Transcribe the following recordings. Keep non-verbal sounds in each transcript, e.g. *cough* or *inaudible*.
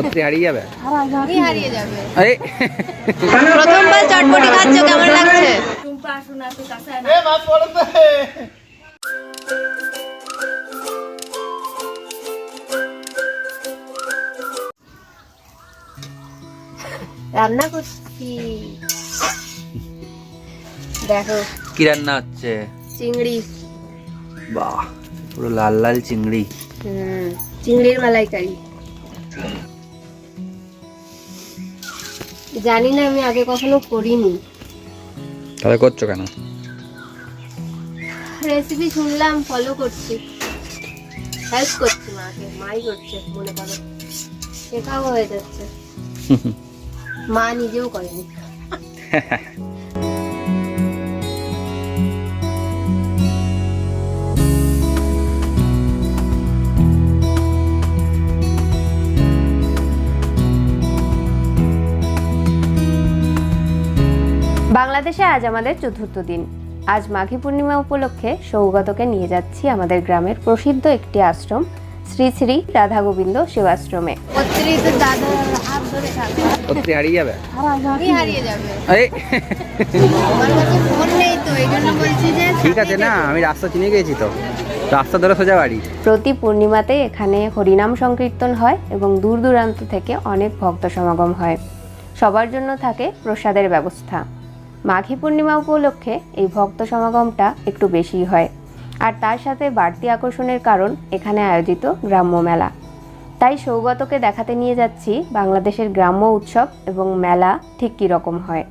সত্যি হারিয়ে যাবে? হারিয়ে যাবে। প্রথমবার চটপটি খাচ্ছ কেমন লাগছে? রান্না করছি। দেখো কি রান্না হচ্ছে? চিংড়ি। বাহ পুরো লাল লাল চিংড়ি। হুম চিংড়ির মালাইকারি। জানি না আমি আগে কখনো করিনি। তাহলে করছ কেন? রেসিপি শুনলাম ফলো করছি। হেল্প করছি মাকে মাই করছে মনে করো। শেখাও হয়ে যাচ্ছে। *laughs* মা নিজেও করেনি। *laughs* বাংলাদেশে আজ আমাদের চতুর্থ দিন। আজ মাঘী পূর্ণিমা উপলক্ষে সৌগতকে নিয়ে যাচ্ছি আমাদের গ্রামের প্রসিদ্ধ একটি আশ্রম শ্রী শ্রী রাধা গোবিন্দ সেবাশ্রমে। অতিরিক্ত দাদা হাত ধরে সত্যি হারিয়ে যাবে? হারিয়ে যাবে। এই আমার কাছে ফোন নেই তো এই জন্য বলছি যে ঠিক আছে না আমি রাস্তা চিনে গেছি তো। রাস্তা ধরে সোজা বাড়ি। প্রতি পূর্ণিমাতে এখানে হরিনাম সংকীর্তন হয় এবং দূর দূরান্ত থেকে অনেক ভক্ত সমাগম হয়। সবার জন্য থাকে প্রসাদের ব্যবস্থা। মাঘী পূর্ণিমা উপলক্ষে এই ভক্ত সমাগমটা একটু বেশি হয়। আর তার সাথে বাড়তি আকর্ষণের কারণ এখানে আয়োজিত গ্রাম্য মেলা। তাই সৌগতকে দেখাতে নিয়ে যাচ্ছি বাংলাদেশের গ্রাম্য উৎসব এবং মেলা ঠিক কী রকম হয়।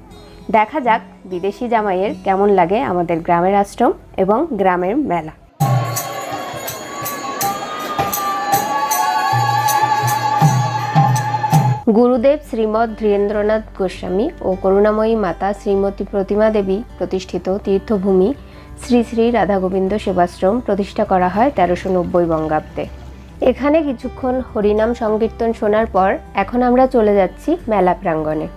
দেখা যাক বিদেশি জামাইয়ের কেমন লাগে আমাদের গ্রামের আশ্রম এবং গ্রামের মেলা। গুরুদেব শ্রীমদ ধীরেন্দ্রনাথ গোস্বামী ও করুণাময়ী মাতা শ্রীমতী প্রতিমা দেবী প্রতিষ্ঠিত তীর্থভূমি শ্রী শ্রী রাধাগোবিন্দ সেবাশ্রম প্রতিষ্ঠা করা হয় তেরোশো নব্বই বঙ্গাব্দে। এখানে কিছুক্ষণ হরিনাম সংকীর্তন শোনার পর এখন আমরা চলে যাচ্ছি মেলা প্রাঙ্গণে।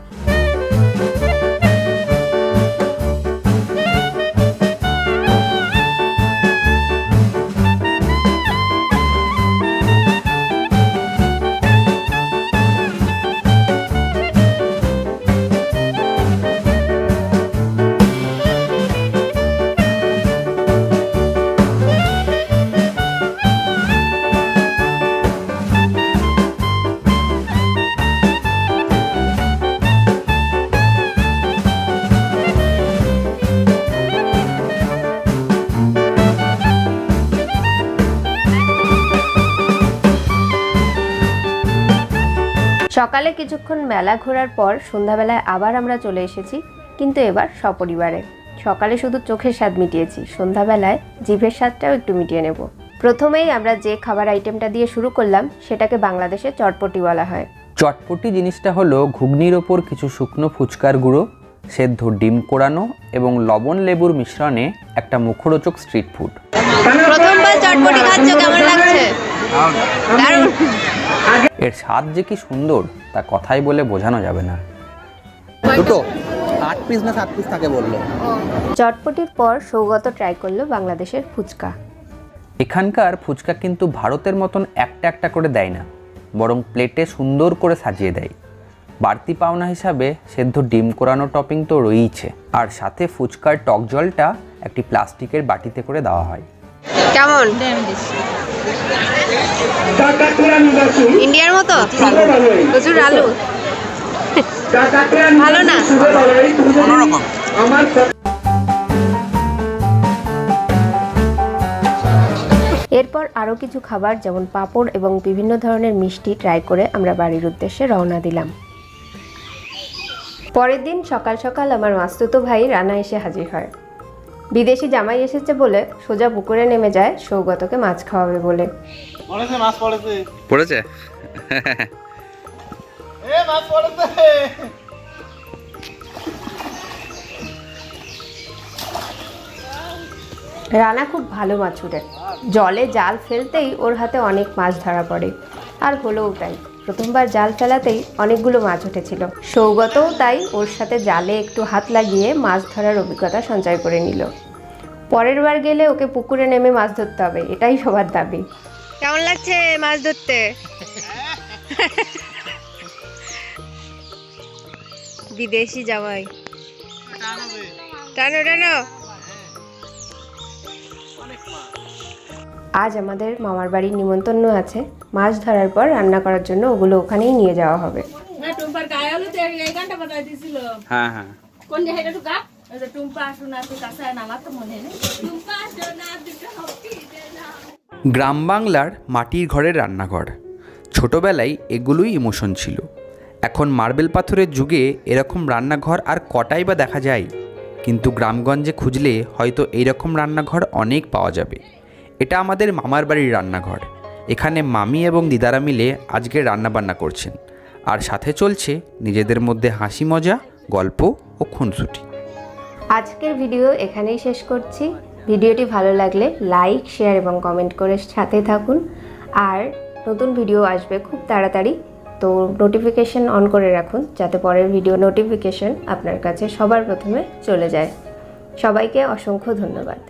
সকালে কিছুক্ষণ মেলা ঘোরার পর সন্ধ্যাবেলায় আবার আমরা চলে এসেছি কিন্তু এবার সপরিবারে। সকালে শুধু চোখের স্বাদ মিটিয়েছি সন্ধ্যাবেলায় জিভের স্বাদটাও একটু মিটিয়ে নেব। প্রথমেই আমরা যে খাবার আইটেমটা দিয়ে শুরু করলাম সেটাকে বাংলাদেশে চটপটি বলা হয়। চটপটি জিনিসটা হলো ঘুগনির ওপর কিছু শুকনো ফুচকার গুঁড়ো সেদ্ধ ডিম কোড়ানো এবং লবণ লেবুর মিশ্রণে একটা মুখরোচক স্ট্রিট ফুড প্রথমবার চটপটি খাচ্ছ কেমন লাগছে? এর স্বাদ যে কি সুন্দর তা কথাই বলে বোঝানো যাবে না। দুটো। আট পিস না সাত পিস থাকে বলল? চটপটির পর সৌগত ট্রাই করল বাংলাদেশের ফুচকা। এখানকার ফুচকা কিন্তু ভারতের মতন একটা একটা করে দেয় না বরং প্লেটে সুন্দর করে সাজিয়ে দেয়। বাড়তি পাওনা হিসাবে সেদ্ধ ডিম কোরানো টপিং তো রয়েইছে। আর সাথে ফুচকার টক জলটা একটি প্লাস্টিকের বাটিতে করে দেওয়া হয়। কেমন? ইন্ডিয়ার মতো? প্রচুর আলু। ভালো না? এরপর আরও কিছু খাবার যেমন পাঁপড় এবং বিভিন্ন ধরনের মিষ্টি ট্রাই করে আমরা বাড়ির উদ্দেশ্যে রওনা দিলাম। পরের দিন সকাল সকাল আমার মাস্তুতো ভাই রানা এসে হাজির হয়। বিদেশি জামাই এসেছে বলে সোজা পুকুরে নেমে যায় সৌগতকে মাছ খাওয়াবে বলে। পড়েছে মাছ পড়েছে। পড়েছে? এ মাছ পড়েছে। রানা খুব ভালো মাছ ছুটে জলে জাল ফেলতেই ওর হাতে অনেক মাছ ধরা পড়ে। আর হলোও তাই। প্রথমবার জাল ফেলাতেই অনেকগুলো মাছ উঠেছিল। সৌগতও তাই ওর সাথে জালে একটু হাত লাগিয়ে মাছ ধরার অভিজ্ঞতা সঞ্চয় করে নিল। পরের বার গেলে ওকে পুকুরে নেমে মাছ ধরতে হবে, এটাই সবার দাবি। কেমন লাগছে মাছ ধরতে? বিদেশি জামাই। টানো টানো। আজ আমাদের মামার বাড়ির নিমন্ত্রণ আছে। মাছ ধরার পর রান্না করার জন্য ওগুলো ওখানেই নিয়ে যাওয়া হবে। হ্যাঁ হ্যাঁ কোন যে হেটা টুকা ওই যে টুম্পা শোনা তো কাছে আমার তো মনে নেই। টুম্পা শোনা দুটো হকি গ্রাম বাংলার মাটির ঘরের রান্নাঘর। ছোটবেলায় এগুলোই ইমোশন ছিল। এখন মার্বেল পাথরের যুগে এরকম রান্নাঘর আর কটাই বা দেখা যায়? কিন্তু গ্রামগঞ্জে খুঁজলে হয়তো এইরকম রান্নাঘর অনেক পাওয়া যাবে। এটা আমাদের মামার বাড়ির রান্নাঘর। এখানে মামি এবং দিদারা মিলে আজকে রান্নাবান্না করছেন। আর সাথে চলছে নিজেদের মধ্যে হাসি মজা, গল্প ও খুনসুটি। আজকের ভিডিও এখানেই শেষ করছি। ভিডিওটি ভালো লাগলে লাইক, শেয়ার এবং কমেন্ট করে সাথে থাকুন। আর নতুন ভিডিও আসবে খুব তাড়াতাড়ি, তো নোটিফিকেশন অন করে রাখুন যাতে পরের ভিডিও নোটিফিকেশন আপনার কাছে সবার প্রথমে চলে যায়। সবাইকে অসংখ্য ধন্যবাদ।